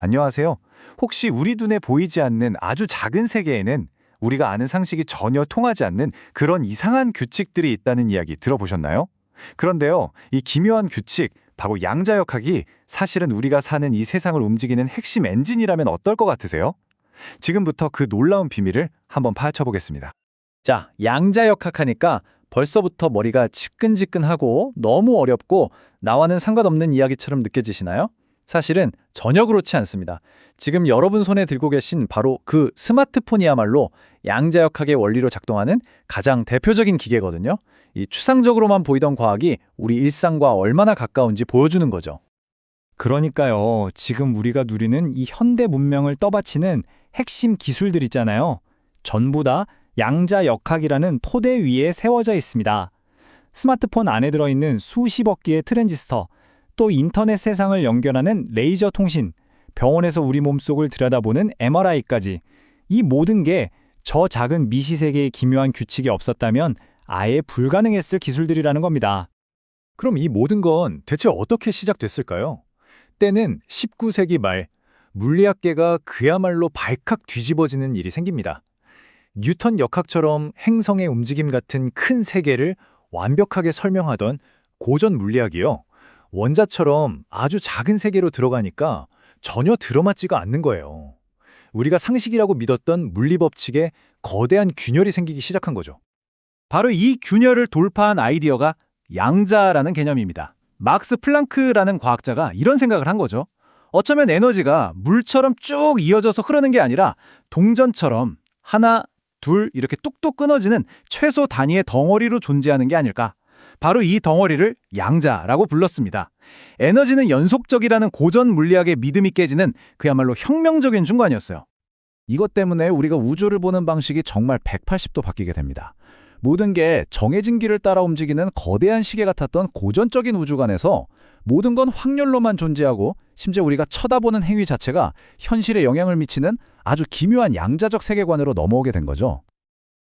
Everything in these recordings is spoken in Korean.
안녕하세요. 혹시 우리 눈에 보이지 않는 아주 작은 세계에는 우리가 아는 상식이 전혀 통하지 않는 그런 이상한 규칙들이 있다는 이야기 들어보셨나요? 그런데요, 이 기묘한 규칙, 바로 양자역학이 사실은 우리가 사는 이 세상을 움직이는 핵심 엔진이라면 어떨 것 같으세요? 지금부터 그 놀라운 비밀을 한번 파헤쳐 보겠습니다. 자, 양자역학 하니까 벌써부터 머리가 지끈지끈하고 너무 어렵고 나와는 상관없는 이야기처럼 느껴지시나요? 사실은 전혀 그렇지 않습니다. 지금 여러분 손에 들고 계신 바로 그 스마트폰이야말로 양자역학의 원리로 작동하는 가장 대표적인 기계거든요. 이 추상적으로만 보이던 과학이 우리 일상과 얼마나 가까운지 보여주는 거죠. 그러니까요. 지금 우리가 누리는 이 현대 문명을 떠받치는 핵심 기술들 있잖아요. 전부 다 양자역학이라는 토대 위에 세워져 있습니다. 스마트폰 안에 들어있는 수십억 개의 트랜지스터, 또 인터넷 세상을 연결하는 레이저 통신, 병원에서 우리 몸속을 들여다보는 MRI까지 이 모든 게 저 작은 미시세계의 기묘한 규칙이 없었다면 아예 불가능했을 기술들이라는 겁니다. 그럼 이 모든 건 대체 어떻게 시작됐을까요? 때는 19세기 말 물리학계가 그야말로 발칵 뒤집어지는 일이 생깁니다. 뉴턴 역학처럼 행성의 움직임 같은 큰 세계를 완벽하게 설명하던 고전 물리학이요. 원자처럼 아주 작은 세계로 들어가니까 전혀 들어맞지가 않는 거예요. 우리가 상식이라고 믿었던 물리법칙에 거대한 균열이 생기기 시작한 거죠. 바로 이 균열을 돌파한 아이디어가 양자라는 개념입니다. 막스 플랑크라는 과학자가 이런 생각을 한 거죠. 어쩌면 에너지가 물처럼 쭉 이어져서 흐르는 게 아니라 동전처럼 하나, 둘 이렇게 뚝뚝 끊어지는 최소 단위의 덩어리로 존재하는 게 아닐까. 바로 이 덩어리를 양자라고 불렀습니다. 에너지는 연속적이라는 고전 물리학의 믿음이 깨지는 그야말로 혁명적인 순간이었어요. 이것 때문에 우리가 우주를 보는 방식이 정말 180도 바뀌게 됩니다. 모든 게 정해진 길을 따라 움직이는 거대한 시계 같았던 고전적인 우주관에서 모든 건 확률로만 존재하고 심지어 우리가 쳐다보는 행위 자체가 현실에 영향을 미치는 아주 기묘한 양자적 세계관으로 넘어오게 된 거죠.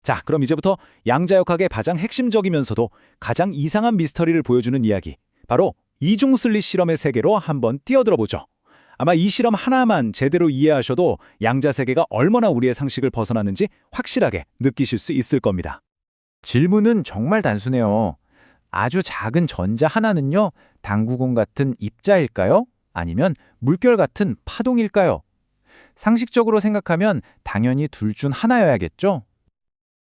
자, 그럼 이제부터 양자역학의 가장 핵심적이면서도 가장 이상한 미스터리를 보여주는 이야기, 바로 이중슬릿 실험의 세계로 한번 뛰어들어 보죠. 아마 이 실험 하나만 제대로 이해하셔도 양자 세계가 얼마나 우리의 상식을 벗어나는지 확실하게 느끼실 수 있을 겁니다. 질문은 정말 단순해요. 아주 작은 전자 하나는요, 당구공 같은 입자일까요? 아니면 물결 같은 파동일까요? 상식적으로 생각하면 당연히 둘 중 하나여야겠죠?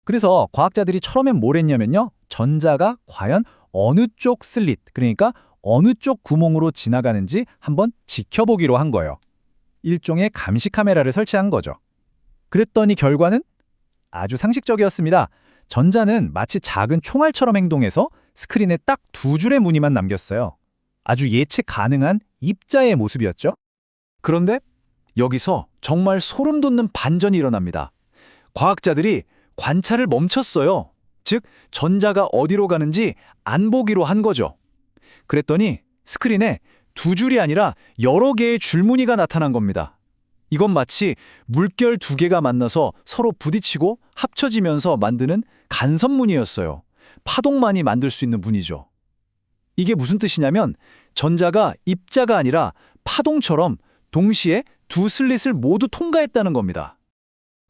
그래서 과학자들이 처음엔 뭘 했냐면요. 전자가 과연 어느 쪽 슬릿, 그러니까 어느 쪽 구멍으로 지나가는지 한번 지켜보기로 한 거예요. 일종의 감시 카메라를 설치한 거죠. 그랬더니 결과는 아주 상식적이었습니다. 전자는 마치 작은 총알처럼 행동해서 스크린에 딱 두 줄의 무늬만 남겼어요. 아주 예측 가능한 입자의 모습이었죠. 그런데 여기서 정말 소름 돋는 반전이 일어납니다. 과학자들이 관찰을 멈췄어요. 즉, 전자가 어디로 가는지 안 보기로 한 거죠. 그랬더니 스크린에 두 줄이 아니라 여러 개의 줄무늬가 나타난 겁니다. 이건 마치 물결 두 개가 만나서 서로 부딪히고 합쳐지면서 만드는 간섭무늬였어요. 파동만이 만들 수 있는 무늬죠. 이게 무슨 뜻이냐면 전자가 입자가 아니라 파동처럼 동시에 두 슬릿을 모두 통과했다는 겁니다.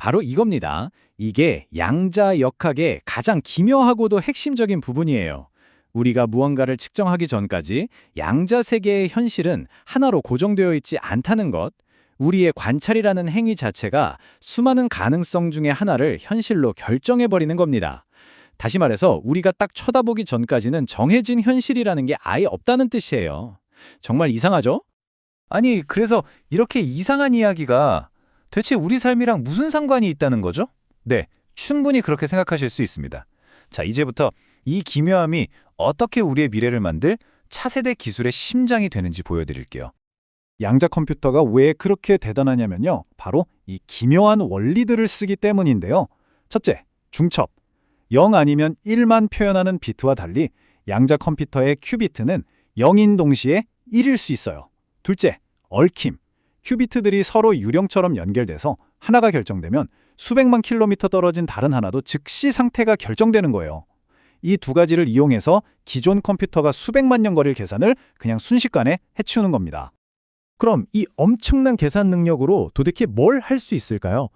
바로 이겁니다. 이게 양자역학의 가장 기묘하고도 핵심적인 부분이에요. 우리가 무언가를 측정하기 전까지 양자 세계의 현실은 하나로 고정되어 있지 않다는 것, 우리의 관찰이라는 행위 자체가 수많은 가능성 중에 하나를 현실로 결정해버리는 겁니다. 다시 말해서 우리가 딱 쳐다보기 전까지는 정해진 현실이라는 게 아예 없다는 뜻이에요. 정말 이상하죠? 아니, 그래서 이렇게 이상한 이야기가 대체 우리 삶이랑 무슨 상관이 있다는 거죠? 네, 충분히 그렇게 생각하실 수 있습니다. 자, 이제부터 이 기묘함이 어떻게 우리의 미래를 만들 차세대 기술의 심장이 되는지 보여드릴게요. 양자 컴퓨터가 왜 그렇게 대단하냐면요. 바로 이 기묘한 원리들을 쓰기 때문인데요. 첫째, 중첩. 0 아니면 1만 표현하는 비트와 달리 양자 컴퓨터의 큐비트는 0인 동시에 1일 수 있어요. 둘째, 얽힘. 큐비트들이 서로 유령처럼 연결돼서 하나가 결정되면 수백만 킬로미터 떨어진 다른 하나도 즉시 상태가 결정되는 거예요. 이 두 가지를 이용해서 기존 컴퓨터가 수백만 년 거리를 계산을 그냥 순식간에 해치우는 겁니다. 그럼 이 엄청난 계산 능력으로 도대체 뭘 할 수 있을까요?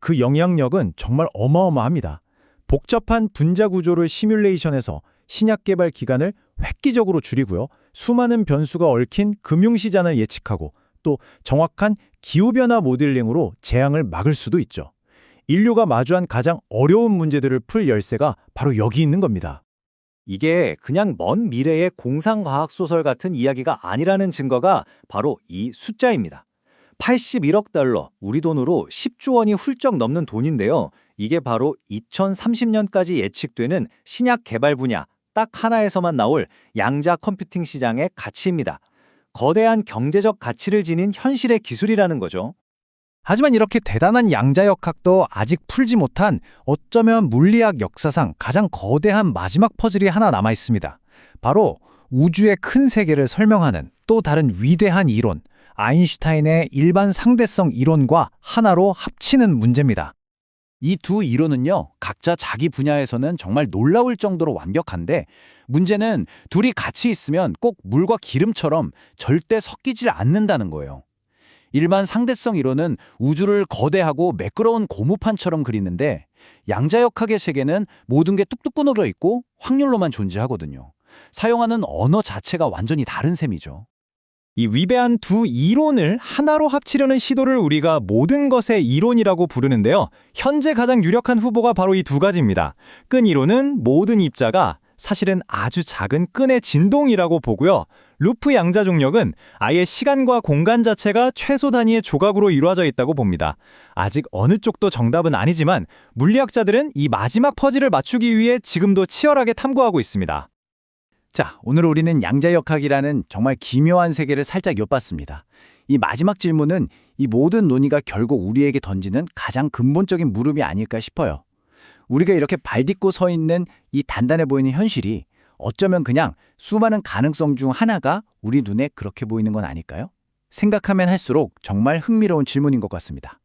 그 영향력은 정말 어마어마합니다. 복잡한 분자 구조를 시뮬레이션해서 신약 개발 기간을 획기적으로 줄이고요. 수많은 변수가 얽힌 금융시장을 예측하고 또 정확한 기후변화 모델링으로 재앙을 막을 수도 있죠. 인류가 마주한 가장 어려운 문제들을 풀 열쇠가 바로 여기 있는 겁니다. 이게 그냥 먼 미래의 공상과학 소설 같은 이야기가 아니라는 증거가 바로 이 숫자입니다. 81억 달러, 우리 돈으로 10조 원이 훌쩍 넘는 돈인데요. 이게 바로 2030년까지 예측되는 신약 개발 분야 딱 하나에서만 나올 양자 컴퓨팅 시장의 가치입니다. 거대한 경제적 가치를 지닌 현실의 기술이라는 거죠. 하지만 이렇게 대단한 양자역학도 아직 풀지 못한 어쩌면 물리학 역사상 가장 거대한 마지막 퍼즐이 하나 남아 있습니다. 바로 우주의 큰 세계를 설명하는 또 다른 위대한 이론, 아인슈타인의 일반 상대성 이론과 하나로 합치는 문제입니다. 이 두 이론은요, 각자 자기 분야에서는 정말 놀라울 정도로 완벽한데, 문제는 둘이 같이 있으면 꼭 물과 기름처럼 절대 섞이질 않는다는 거예요. 일반 상대성 이론은 우주를 거대하고 매끄러운 고무판처럼 그리는데 양자역학의 세계는 모든 게 뚝뚝 끊어져 있고 확률로만 존재하거든요. 사용하는 언어 자체가 완전히 다른 셈이죠. 이 위배한 두 이론을 하나로 합치려는 시도를 우리가 모든 것의 이론이라고 부르는데요. 현재 가장 유력한 후보가 바로 이 두 가지입니다. 끈 이론은 모든 입자가 사실은 아주 작은 끈의 진동이라고 보고요. 루프 양자 중력은 아예 시간과 공간 자체가 최소 단위의 조각으로 이루어져 있다고 봅니다. 아직 어느 쪽도 정답은 아니지만 물리학자들은 이 마지막 퍼즐을 맞추기 위해 지금도 치열하게 탐구하고 있습니다. 자, 오늘 우리는 양자역학이라는 정말 기묘한 세계를 살짝 엿봤습니다. 이 마지막 질문은 이 모든 논의가 결국 우리에게 던지는 가장 근본적인 물음이 아닐까 싶어요. 우리가 이렇게 발 딛고 서 있는 이 단단해 보이는 현실이 어쩌면 그냥 수많은 가능성 중 하나가 우리 눈에 그렇게 보이는 건 아닐까요? 생각하면 할수록 정말 흥미로운 질문인 것 같습니다.